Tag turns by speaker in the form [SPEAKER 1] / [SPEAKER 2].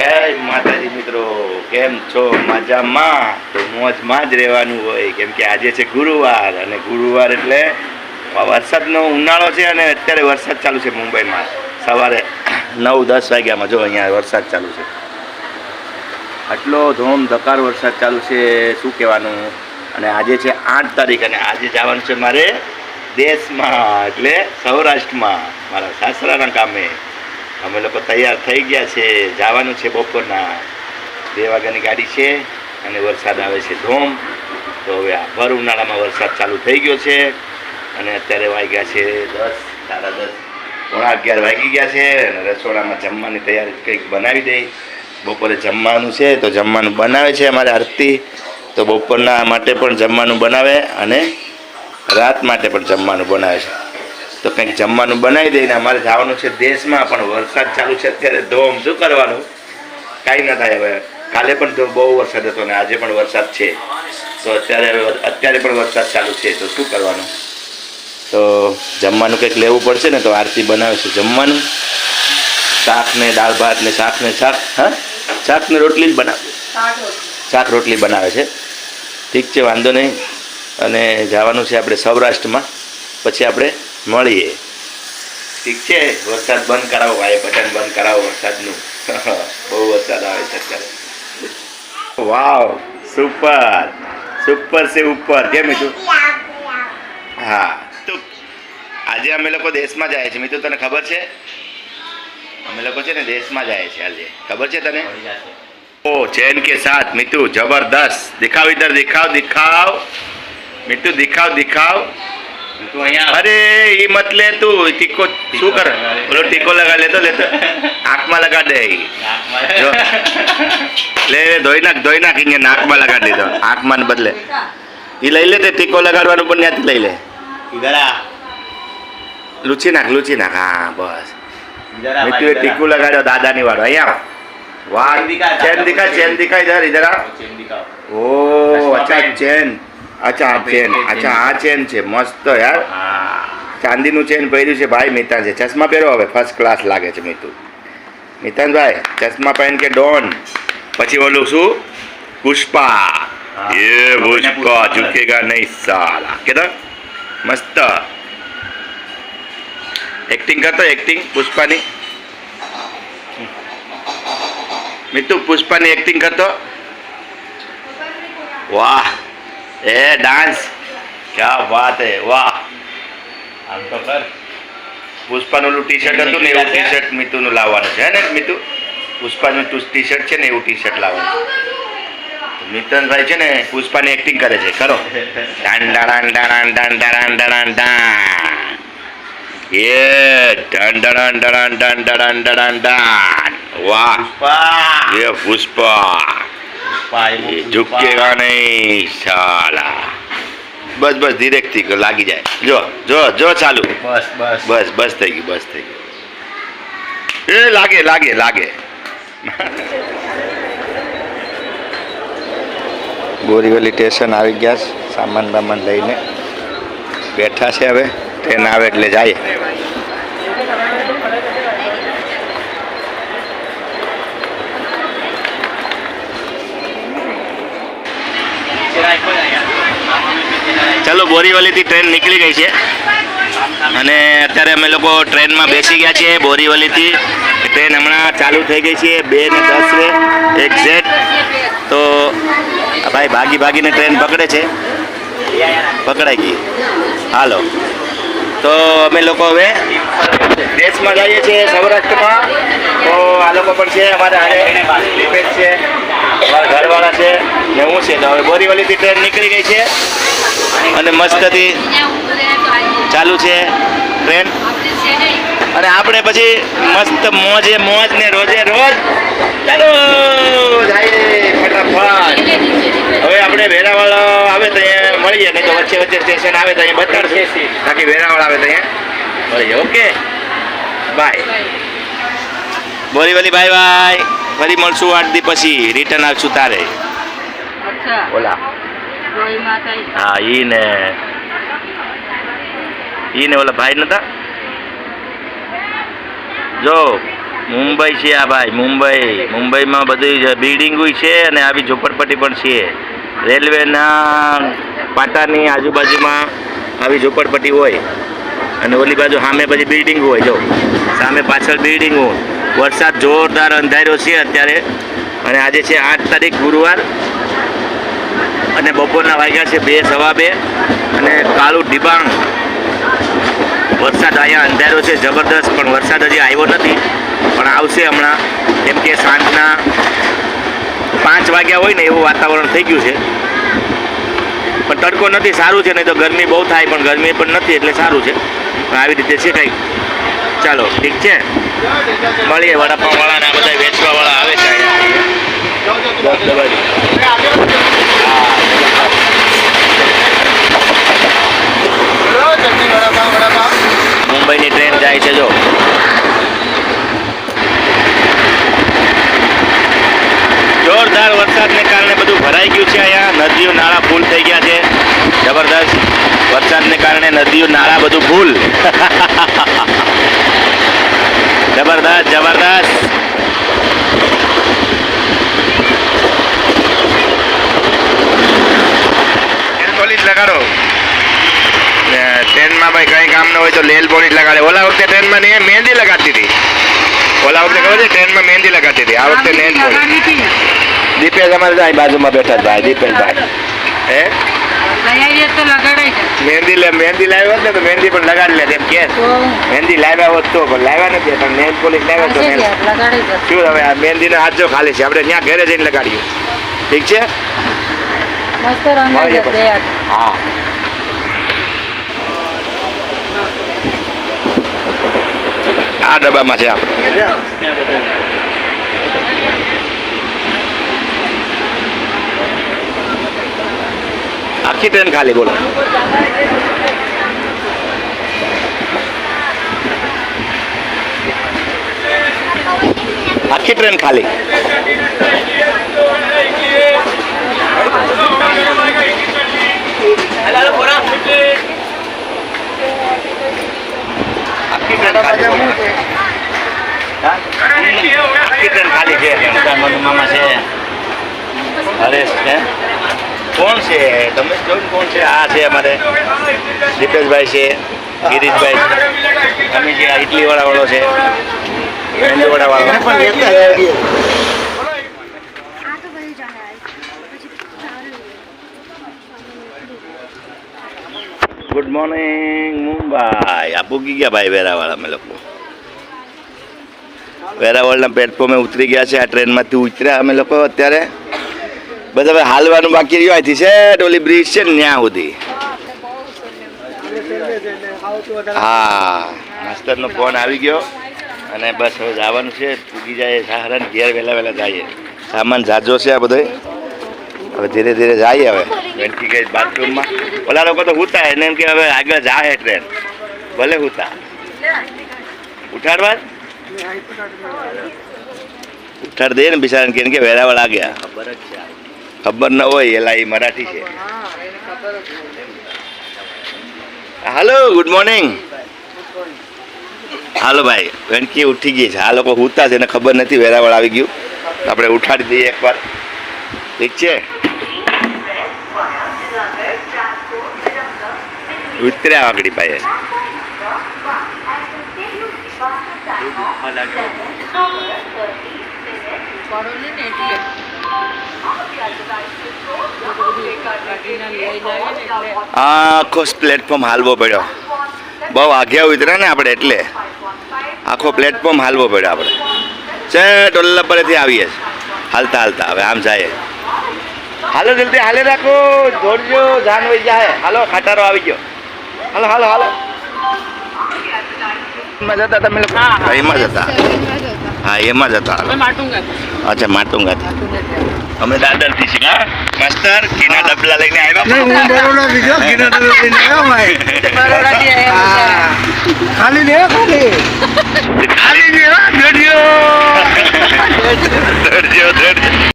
[SPEAKER 1] જય માતાજી મિત્રો, કેમ છો? મજામાં? મોજમાં જ રહેવાનું હોય, કેમ કે આજે છે ગુરુવાર, અને ગુરુવાર એટલે વરસાદનો ઉનાળો છે અને અત્યારે વરસાદ ચાલુ છે મુંબઈમાં. સવારે નવ દસ વાગ્યામાં જો અહીંયા વરસાદ ચાલુ છે. આટલો ધોમ ધકાર વરસાદ ચાલુ છે, શું કહેવાનું? અને આજે છે આઠ તારીખ, અને આજે જવાનું છે મારે દેશમાં, એટલે સૌરાષ્ટ્રમાં, મારા સાસરાના કામે અમે લોકો તૈયાર થઈ ગયા છે. જવાનું છે બપોરના બે વાગ્યાની ગાડી છે અને વરસાદ આવે છે ધોમ. તો હવે આ ભર ઉનાળામાં વરસાદ ચાલુ થઈ ગયો છે. અને અત્યારે વાગ્યા છે દસ, સાડા દસ. પોણા અગિયાર વાગી ગયા છે અને રસોડામાં જમવાની તૈયારી કંઈક બનાવી દઈ. બપોરે જમવાનું છે તો જમવાનું બનાવે છે અમારે આરતી. તો બપોરના માટે પણ જમવાનું બનાવે અને રાત માટે પણ જમવાનું બનાવે છે. તો કંઈક જમવાનું બનાવી દઈને અમારે જવાનું છે દેશમાં પણ વરસાદ ચાલુ છે અત્યારે ધોમ. શું કરવાનું? કાંઈ ન થાય હવે. કાલે પણ બહુ વરસાદ હતો ને આજે પણ વરસાદ છે. તો અત્યારે હવે અત્યારે પણ વરસાદ ચાલુ છે. તો શું કરવાનું? તો જમવાનું કંઈક લેવું પડશે ને તો આરતી બનાવે છે જમવાનું. શાક ને દાળ ભાત ને શાક ને શાક હા? શાક ને રોટલી જ બનાવે. શાક રોટલી બનાવે છે. ઠીક છે વાંધો નહીં. અને જવાનું છે આપણે સૌરાષ્ટ્રમાં. પછી આપણે મળીએ. ઠીક છે? વરસાદ બંધ કરાવો ભાઈ બટન બંધ કરાવો વરસાદનું. બહુ વરસાદ આવે છે અત્યારે. વાવ સુપર સુપર છે ઉપર. કેમ મિત્રો હા. તો આજે અમે લોકો દેશમાં જાય છે. મિત્રો તને ખબર છે? અમે લોકો છે ને દેશમાં જાય છે આજે. ખબર છે તને? ઓ ચેન કે સાથ મિતુ જબરદસ્ત. દેખાવ ઇધર દેખાવ દેખાવ. મીઠું
[SPEAKER 2] દેખાવ દેખાવ.
[SPEAKER 1] અરે એ મત લે તું. ટીકો શું કરે? બોલો ટીકો લગા લેતો લેતો આંખમાં લગા દે લે ધોઈ નાખ ધોઈ નાખ અહીંયા નાકમાં લગા દીધો. આંખમાં બદલે. એ લઈ લે તે ટીકો લગાડવાનું પણ ત્યાંથી લઈ લે. લૂચી નાખ લૂચી નાખ. હા બસ. મીઠું ટીકું લગાડ્યો દાદાની વાળો. અહીંયા વાહ
[SPEAKER 2] ચેન દિખા
[SPEAKER 1] ચેન દિખાઈ જરા ઇધર ઓ અચ્છા ચેન. અચ્છા આ ચેન અચ્છા આ ચેન છે મસ્ત યાર. ચાંદીનું ચેન પહેર્યું છે ભાઈ મિતાન છે. ચશ્મા પહેરો હવે ફર્સ્ટ ક્લાસ લાગે છે મિતુ. મિતાનભાઈ ચશ્મા પહેન કે ડોન? પછી ઓલું શું? પુષ્પા. એ પુષ્પા ઝુકેગા નહીં સાલા. કેતો મસ્ત. એક્ટિંગ કરતો એક્ટિંગ પુષ્પાની? મિતુ પુષ્પાની એક્ટિંગ કરતો? વાહ. એ ડાન્સ ક્યા વાત હે વાહ.
[SPEAKER 2] આમ તો કર.
[SPEAKER 1] પુષ્પાનું ટી શર્ટ હતું ને એવું ટી શર્ટ મિતુનું લાવવાનું છે ને મિતુ? પુષ્પાનું ટી શર્ટ છે ને એવું ટી શર્ટ લાવવાનું મિતનભાઈ છે ને પુષ્પાની એક્ટિંગ કરે છે ખરો. ડાન ડાડાન ડાન ડાડાન ડાડાન ડાન એ ડાન ડાડાન ડાડાન ડાન ડાડાન ડાડાન ડાન વાહ.
[SPEAKER 2] પુષ્પા.
[SPEAKER 1] એ પુષ્પા. ઝુકેગા નહીં સાલા બસ બસ ધીરેકથી લાગી જાય. જો જો જો ચાલુ.
[SPEAKER 2] બસ બસ.
[SPEAKER 1] બસ બસ થઈ ગયું બસ થઈ ગયું. એ લાગે લાગે લાગે. બોરીવલી સ્ટેશન આવી ગયા સામાન બામાન લઈને. બેઠા છે હવે ટ્રેન આવે એટલે જાય. ચલો, બોરીવલીથી ટ્રેન નીકળી ગઈ છે. અને અત્યારે અમે લોકો ટ્રેનમાં બેસી ગયા છીએ બોરીવલીથી. ટ્રેન હમણાં ચાલુ થઈ ગઈ છે, બે ને દસે એક્ઝેક્ટ તો ભાઈ, ભાગી ભાગીને ટ્રેન પકડે છે. પકડાઈ ગઈ. હાલો. તો અમે લોકો હવે દેશમાં જઈએ છીએ સૌરાષ્ટ્રમાં. તો આ લોકો પણ છે, અમારે હારે છે. અમારા ઘરવાળા છે ને હું છે તો હવે બોરીવલીથી ટ્રેન નીકળી ગઈ છે. અને મસ્તથી ચાલુ છે ટ્રેન અને આપણે પછી મસ્ત મોજે મોજ ને રોજે રોજ ચાલો ફટાફટ. હવે આપણે વેરાવળ આવે તો મળીએ નહીં તો વચ્ચે વચ્ચે સ્ટેશન આવે તો અહીંયા બતાડશે. બાકી વેરાવળ આવે તો અહીંયા મળીએ. Okay bye Borivali bye bye ફરી મળશું આઠ દી પછી. રિટર્ન આવશું તારે. ઓલા. હા ઈ ને ઈ ને ઓલા ભાઈ નતા? જો મુંબઈ છે આ ભાઈ મુંબઈ. મુંબઈમાં બધી બિલ્ડિંગો છે અને આવી ઝોપડપટ્ટી પણ છે. રેલવેના પાટાની આજુબાજુમાં આવી ઝોપડપટ્ટી હોય. અને ઓલી બાજુ સામે પછી બિલ્ડિંગ હોય જો. સામે પાછળ બિલ્ડિંગ. હોય વરસાદ જોરદાર અંધાર્યો છે અત્યારે. અને આજે છે આઠ તારીખ ગુરુવાર. અને બપોરના વાગ્યા છે બે, સવા બે. અને કાળું ડિબાંગ વરસાદ અહીંયા અંધારો છે, જબરદસ્ત. પણ વરસાદ હજી આવ્યો નથી. પણ આવશે હમણાં. કેમ કે સાંજના પાંચ વાગ્યા હોય ને એવું વાતાવરણ થઈ ગયું છે. પણ તડકો નથી, સારું છે. નહીં તો ગરમી બહુ થાય, પણ ગરમી પણ નથી, એટલે સારું છે. પણ આવી રીતે છે કંઈક ચાલો, ઠીક છે? મળીએ વડાપાઉં વાળા ને આ બધા વેચવા વાળા આવે છે. મુંબઈની ટ્રેન જાય છે, જો. જોરદાર વરસાદને કારણે બધું ભરાઈ ગયું છે અહીંયા. નદીઓ, નાળા ફૂલ થઈ ગયા છે. જબરદસ્ત વરસાદને કારણે નદીઓ, નાળા બધું ફૂલ. જબરદસ્ત જબરદસ્ત પોલીસ લગાડો ને ટ્રેનમાં ભાઈ કઈ કામ ન હોય તો લેલ પોલીસ લગાડે ઓલા વખતે ટ્રેનમાં ને મહેંદી લગાડતી હતી ઓલા વખતે ખબર છે ટ્રેનમાં મહેંદી લગાડતી હતી આ વખતે નેલ પોલીસ
[SPEAKER 3] લગાડવી હતી ને.
[SPEAKER 1] દીપેશ અમારે ત્યાં બાજુમાં બેઠા છે ભાઈ દીપેશભાઈ હે મહેંદી લે મહેંદી લાવ્યો ને તો મહેંદી પણ લગાડી લે એમ કે. મહેંદી લાવ્યા હોત તો પણ લાવ્યા નથી પણ નેલ પોલીસ લાવ્યા તો. શું હવે આ મહેંદીનો હાથ જો ખાલી છે? આપણે ત્યાં ઘરે જઈને લગાડીએ. ઠીક છે. હા આ ડબ્બામાં છે આપણે આખી ટ્રેન ખાલી બોલો આખી ટ્રેન ખાલી આખી ટ્રેન ખાલી છે બધા છે હરેશ છે કોણ છે? તમે કહો કોણ છે? આ છે અમારે દીપેશભાઈ છે ગિરીશભાઈ છે. અમે જે આ ઇડલી વાળા વાળો છે મેંદુવડા વાળો
[SPEAKER 4] આ તો બધું જાણે પછી સારું
[SPEAKER 1] ગુડ મોર્નિંગ મુંબઈ. આ પૂગી ગયા ભાઈ વેરાવાળા અમે લોકો. વેરાવળના પ્લેટફોર્મે ઉતરી ગયા છે આ ટ્રેનમાંથી ઉતર્યા અમે લોકો અત્યારે. બધા હવે હાલવાનું બાકી રહ્યું અહીંથી છે ડોલી બ્રિજ છે ને ત્યાં સુધી. હા, માસ્તરનો ફોન આવી ગયો અને બસ હવે જવાનું છે, પૂગી જાય સહારા ઘેર વહેલા વહેલા જઈએ. સામાન જાજો છે આ બધો હવે ધીરે ધીરે જઈએ હવે. વેનકી ગઈ બાથરૂમમાં. ઓલા લોકો તો હુતા એને એમ કે હવે આગળ જાય ટ્રેન. ભલે હુતા. ઉઠાડવા? જ? ઉઠાડ દે ને બિચારાને કે વેરાવળ આ ગયા. ખબર ન હોય એલા એ મરાઠી છે. હાલો ગુડ મોર્નિંગ હાલો ભાઈ વેણકી ઉઠી ગઈ છે. આ લોકો ઉતા છે એને ખબર નથી વેરાવળ આવી ગયું. આપણે ઉઠાડી દઈએ એકવાર. ઠીક છે? ઉતર્યા વાગડી ભાઈ
[SPEAKER 3] પડો ને એટલે.
[SPEAKER 1] આખો પ્લેટફોર્મ હાલવો પડ્યો. બહુ આઘ્યા ઉતર્યા ને આપણે એટલે. આખો પ્લેટફોર્મ હાલવો પડ્યો આપણે. છે ટોલ્લા પરેથી આવીએ. હાલતા હાલતા. હવે આમ જાય. હાલો જલ્દી હાલે રાખો. દોડજો જાન વહી જાય. હાલો ખાટારો આવી ગયો. હાલો હાલો હાલો. એમાં જતા તમે લોકો. એમાં જતા હા એમાં
[SPEAKER 3] જ માટુંગા.
[SPEAKER 1] અચ્છા માટુંગાથી. અમે દાદરથી છીએ હા. માસ્તર ઘીના ડબલા લઈને આવ્યા
[SPEAKER 3] બરોડાથી આવ્યા
[SPEAKER 4] ખાલી લે ખાલી.
[SPEAKER 1] ખાલી દોડજો દોડજો દોડજો